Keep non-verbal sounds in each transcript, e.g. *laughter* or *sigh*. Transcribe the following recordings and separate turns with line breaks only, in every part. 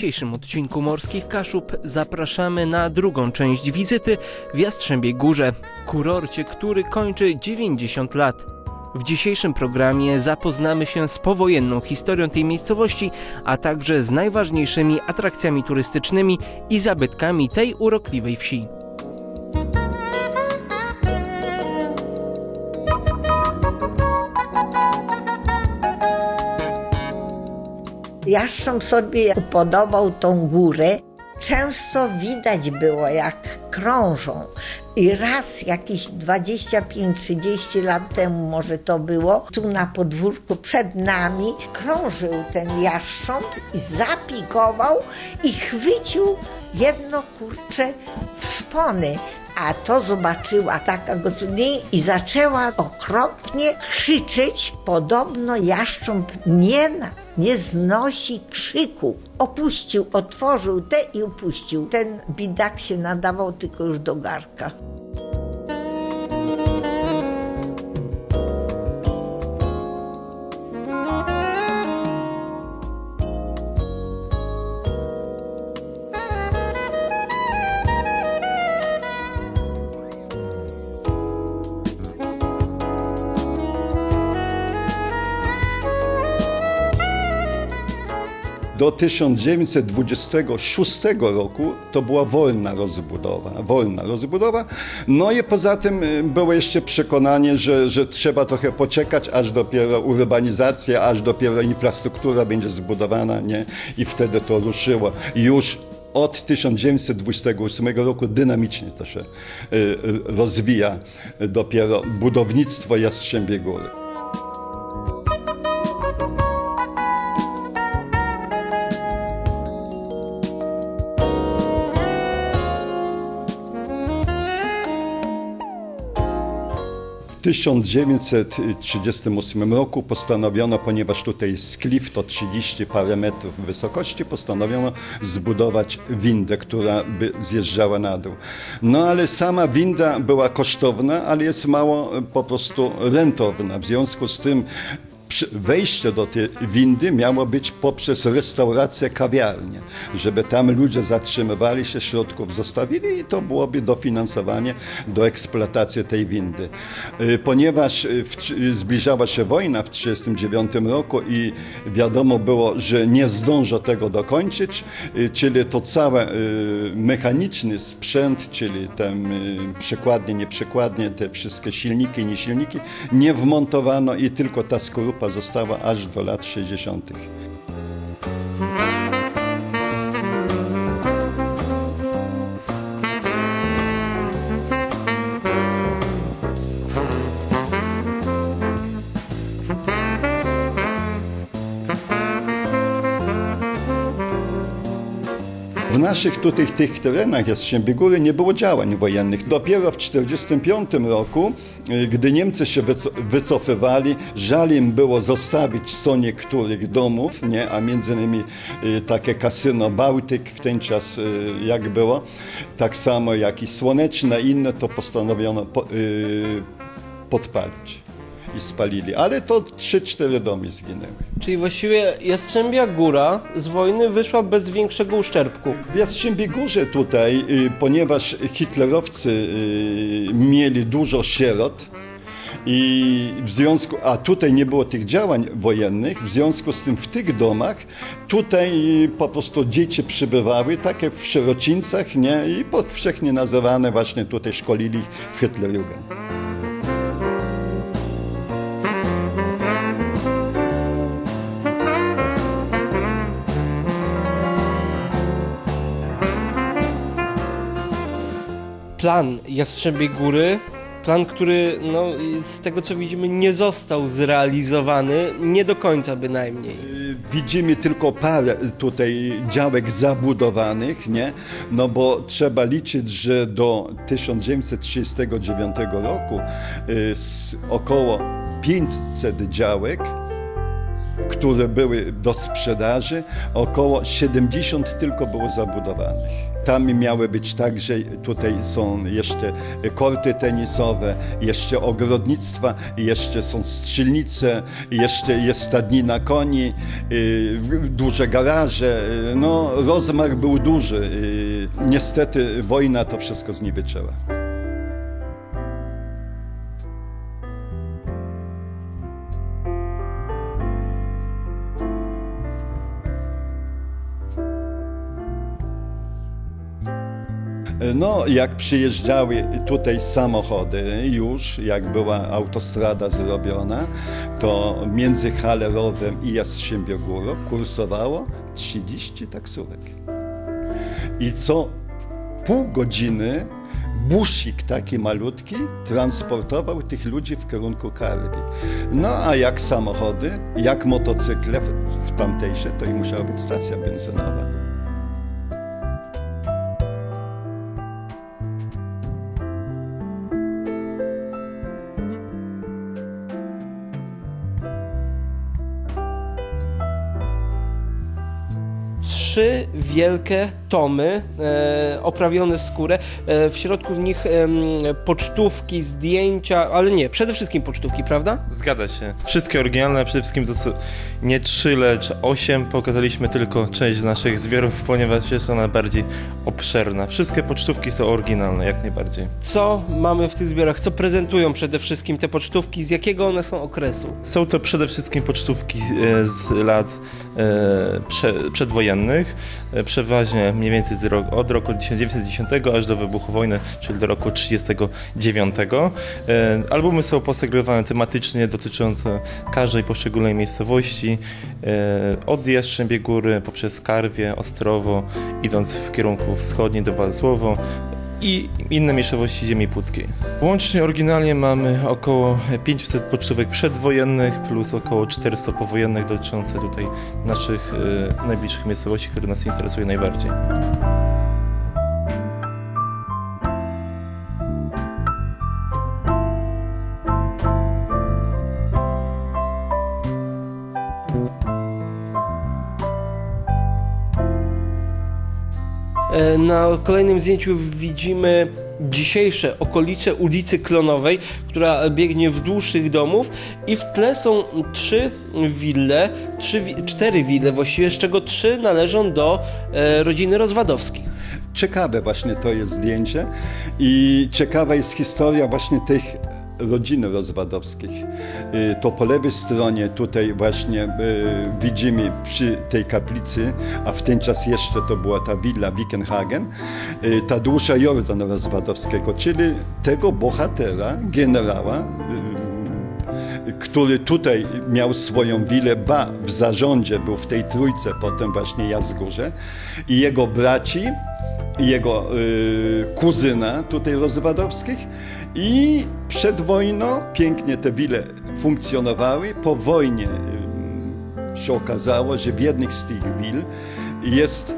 dzisiejszym odcinku Morskich Kaszub zapraszamy na drugą część wizyty w Jastrzębiej Górze, kurorcie, który kończy 90 lat. W dzisiejszym programie zapoznamy się z powojenną historią tej miejscowości, a także z najważniejszymi atrakcjami turystycznymi i zabytkami tej urokliwej wsi.
Jaszcząb sobie upodobał tą górę. Często widać było, jak krążą. I raz jakieś 25-30 lat temu może to było, tu na podwórku przed nami krążył ten jaszcząb i zapikował i chwycił jedno kurcze w szpony. A to zobaczyła taka gospodyni i zaczęła okropnie krzyczeć. Podobno jaszcząb nie, nie znosi krzyku. Opuścił, otworzył te i upuścił. Ten bidak się nadawał tylko już do garka.
Do 1926 roku to była wolna rozbudowa, wolna rozbudowa. No i poza tym y, było jeszcze przekonanie, że, że trzeba trochę poczekać, aż dopiero urbanizacja, aż dopiero infrastruktura będzie zbudowana, nie? I wtedy to ruszyło. Już od 1928 roku dynamicznie to się y, y, rozwija dopiero budownictwo Jastrzębiej Góry. 1938 roku postanowiono, ponieważ tutaj jest klif, to 30 parę metrów wysokości, postanowiono zbudować windę, która by zjeżdżała na dół. No ale sama winda była kosztowna, ale jest mało po prostu rentowna. W związku z tym wejście do tej windy miało być poprzez restaurację kawiarnię, żeby tam ludzie zatrzymywali się, środków zostawili i to byłoby dofinansowanie do eksploatacji tej windy. Y, Ponieważ y, w, trzy- zbliżała się wojna w 1939 roku i wiadomo było, że nie zdążą tego dokończyć, y, czyli to całe y, mechaniczny sprzęt, czyli tam y, przekładnie, nieprzekładnie, te wszystkie silniki, niesilniki, nie wmontowano i tylko ta skorupa została aż do lat 60. naszych tutaj tych terenach Jastrzębiej Góry nie było działań wojennych. Dopiero w 1945 roku, y, gdy Niemcy się wyco- wycofywali, żal im było zostawić co niektórych domów, nie? a między innymi y, takie kasyno Bałtyk w ten czas y, jak było, tak samo jak i Słoneczne inne, to postanowiono po, podpalić i spalili. Ale to 3-4 domy zginęły.
Czyli właściwie Jastrzębia Góra z wojny wyszła bez większego uszczerbku.
W Jastrzębiej Górze tutaj, y, ponieważ hitlerowcy y, mieli dużo sierot, i w związku, a tutaj nie było tych działań wojennych, w związku z tym w tych domach tutaj y, po prostu dzieci przybywały, takie w sierocińcach, nie? I powszechnie nazywane właśnie tutaj szkolili w Hitlerjugend.
Plan Jastrzębiej Góry, plan, który no, z tego co widzimy nie został zrealizowany, nie do końca bynajmniej.
Widzimy tylko parę tutaj działek zabudowanych, nie? No bo trzeba liczyć, że do 1939 roku y, około 500 działek które były do sprzedaży, około 70 tylko było zabudowanych. Tam miały być także, tutaj są jeszcze korty tenisowe, jeszcze ogrodnictwa, jeszcze są strzelnice, jeszcze jest stadnina koni, y, duże garaże. y, No, rozmach był duży. y, Niestety wojna to wszystko zniweczyła. No, jak przyjeżdżały tutaj samochody już, jak była autostrada zrobiona, to między Halerowem i Jastrzębiogórą kursowało 30 taksówek. I co pół godziny busik taki malutki transportował tych ludzi w kierunku Karli. No a jak samochody, jak motocykle w tamtejsze, to i musiała być stacja benzynowa.
Wielkie tomy e, oprawione w skórę. E, w środku w nich em, pocztówki, zdjęcia, ale nie, przede wszystkim pocztówki, prawda?
Zgadza się. Wszystkie oryginalne, przede wszystkim to są nie trzy, lecz osiem. Pokazaliśmy tylko część z naszych zbiorów, ponieważ jest ona bardziej obszerna. Wszystkie pocztówki są oryginalne, jak najbardziej.
Co mamy w tych zbiorach? Co prezentują przede wszystkim te pocztówki? Z jakiego one są okresu?
Są to przede wszystkim pocztówki e, z lat e, prze, przedwojennych, e, przeważnie mniej więcej od roku 1910 aż do wybuchu wojny, czyli do roku 1939. E, Albumy są posegregowane tematycznie, dotyczące każdej poszczególnej miejscowości, e, od Jastrzębie Góry poprzez Karwie, Ostrowo, idąc w kierunku wschodnim do Wałsłowo, i inne miejscowości ziemi puckiej. Łącznie oryginalnie mamy około 500 pocztówek przedwojennych plus około 400 powojennych dotyczące tutaj naszych e, najbliższych miejscowości, które nas interesuje najbardziej.
Na kolejnym zdjęciu widzimy dzisiejsze okolice ulicy Klonowej, która biegnie wzdłuż tych domów i w tle są trzy wille, trzy, cztery wille właściwie, z czego trzy należą do e, rodziny Rozwadowskich.
Ciekawe właśnie to jest zdjęcie i ciekawa jest historia właśnie tych rodzin rozwadowskich. Y, To po lewej stronie tutaj właśnie y, widzimy przy tej kaplicy, a w ten czas jeszcze to była ta willa Wickenhagen, y, Tadeusza Jordan Rozwadowskiego, czyli tego bohatera, generała, który tutaj miał swoją willę, ba, w zarządzie był w tej trójce, potem właśnie Jazgórze i jego braci, jego y, kuzyna tutaj Rozwadowskich i przed wojną pięknie te wile funkcjonowały, po wojnie y, się okazało, że w jednych z tych wil jest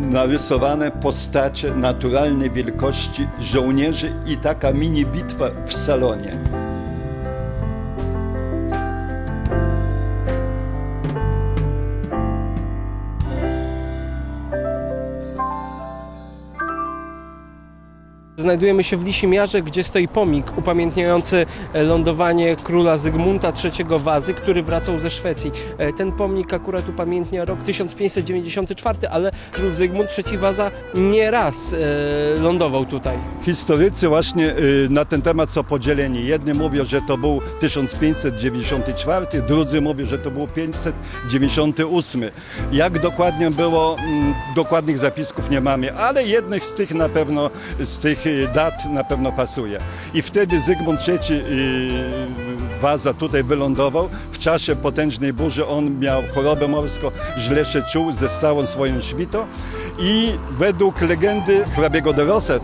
narysowane postacie naturalnej wielkości żołnierzy i taka mini bitwa w salonie.
Znajdujemy się w Lisimiarze, gdzie stoi pomnik upamiętniający e, lądowanie króla Zygmunta III Wazy, który wracał ze Szwecji. E, Ten pomnik akurat upamiętnia rok 1594, ale król Zygmunt III Waza nie raz e, lądował tutaj.
Historycy właśnie y, na ten temat są podzieleni. Jedni mówią, że to był 1594, drudzy mówią, że to był 598. Jak dokładnie było, mm, dokładnych zapisków nie mamy, ale jednych z tych na pewno, z tych y, dat na pewno pasuje. I wtedy Zygmunt III y, Waza tutaj wylądował. W czasie potężnej burzy on miał chorobę morską, źle się czuł ze całą swoją świtą i według legendy hrabiego de Rosset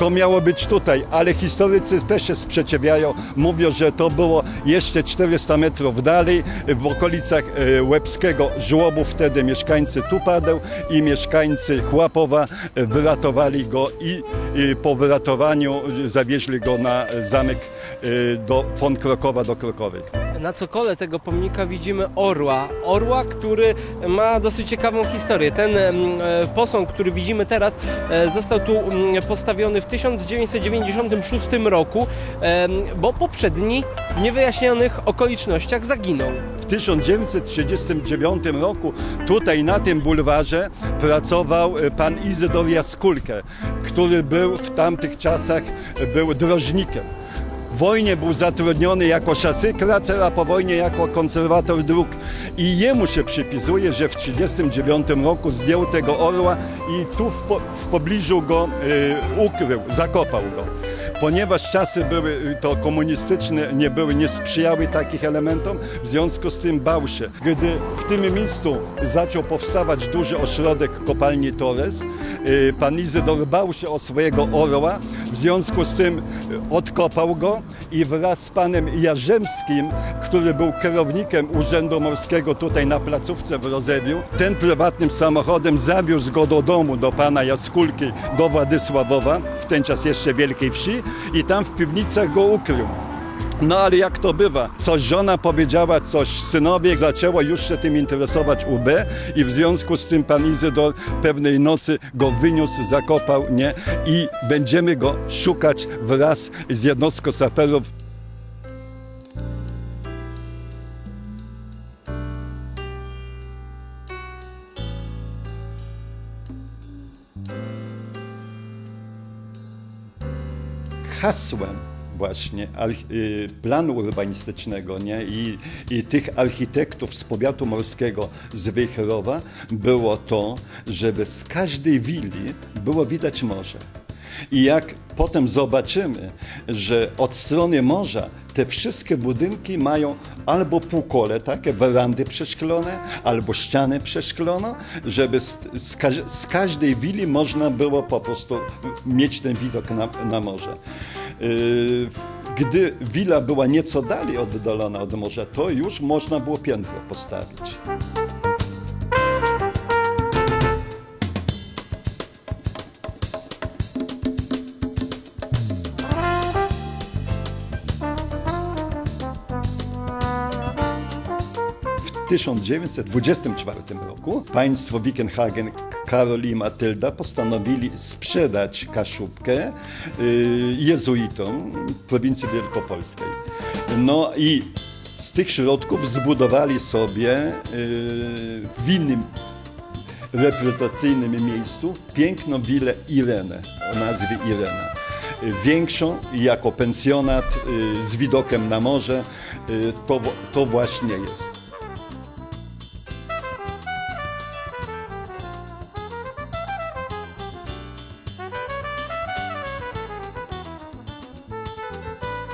to miało być tutaj, ale historycy też się sprzeciwiają. Mówią, że to było jeszcze 400 metrów dalej, w okolicach e, Łebskiego żłobu. Wtedy mieszkańcy Tupadeł i mieszkańcy Chłapowa e, wyratowali go i e, po wyratowaniu zawieźli go na zamek do von Krokowa Krakowa do Krokowej.
Na cokole tego pomnika widzimy orła. Orła, który ma dosyć ciekawą historię. Ten em, e, posąg, który widzimy teraz, e, został tu mm, postawiony w 1996 roku, bo poprzedni w niewyjaśnionych okolicznościach zaginął.
W 1939 roku tutaj na tym bulwarze pracował e, pan Izydor Jaskulkę, który był w tamtych czasach był drożnikiem. Wojnie był zatrudniony jako szasykracer, a po wojnie jako konserwator dróg. I jemu się przypisuje, że w 1939 roku zdjął tego orła i tu w, po, w pobliżu go e, ukrył, zakopał go ponieważ czasy były y, to komunistyczne, nie były, nie sprzyjały takich elementom, w związku z tym bał się. Gdy w tym miejscu zaczął powstawać duży ośrodek kopalni Torres, y, pan Izydor bał się o swojego orła, w związku z tym y, odkopał go i wraz z panem Jarzemskim, który był kierownikiem Urzędu Morskiego tutaj na placówce w Rozewiu, ten prywatnym samochodem zawiózł go do domu, do pana Jaskulki, do Władysławowa, w ten czas jeszcze Wielkiej Wsi i tam w piwnicach go ukrył. No ale jak to bywa? Coś żona powiedziała, coś synowie zaczęło już się tym interesować UB i w związku z tym pan Izydor pewnej nocy go wyniósł, zakopał, nie? I będziemy go szukać wraz z jednostką saperów. Hasłem właśnie y, planu urbanistycznego nie? I, i tych architektów z powiatu morskiego z Wejherowa było to, żeby z każdej willi było widać morze. I jak potem zobaczymy, że od strony morza te wszystkie budynki mają albo półkole, takie werandy przeszklone, albo ściany przeszklono, żeby z, z, z każdej willi można było po prostu mieć ten widok na, na morze. Yy, Gdy wila była nieco dalej oddalona od morza, to już można było piętro postawić. 1924 roku państwo Wickenhagen, Karol i Matylda postanowili sprzedać Kaszubkę y, jezuitom prowincji wielkopolskiej. No i z tych środków zbudowali sobie y, w innym reprezentacyjnym miejscu piękną willę Irenę o nazwie Irena. Większą jako pensjonat y, z widokiem na morze. To, to właśnie jest.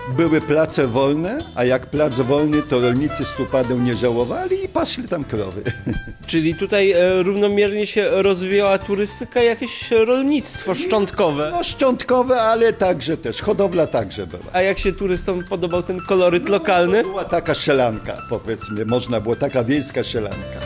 Były place wolne, a jak plac wolny, to rolnicy stupadeł nie żałowali i pasli tam krowy. *laughs*
Czyli tutaj e, równomiernie się rozwijała turystyka jakieś rolnictwo szczątkowe.
No szczątkowe, ale także też, hodowla także była.
A jak się turystom podobał ten koloryt lokalny?
Była taka szelanka, powiedzmy, można było taka wiejska szelanka.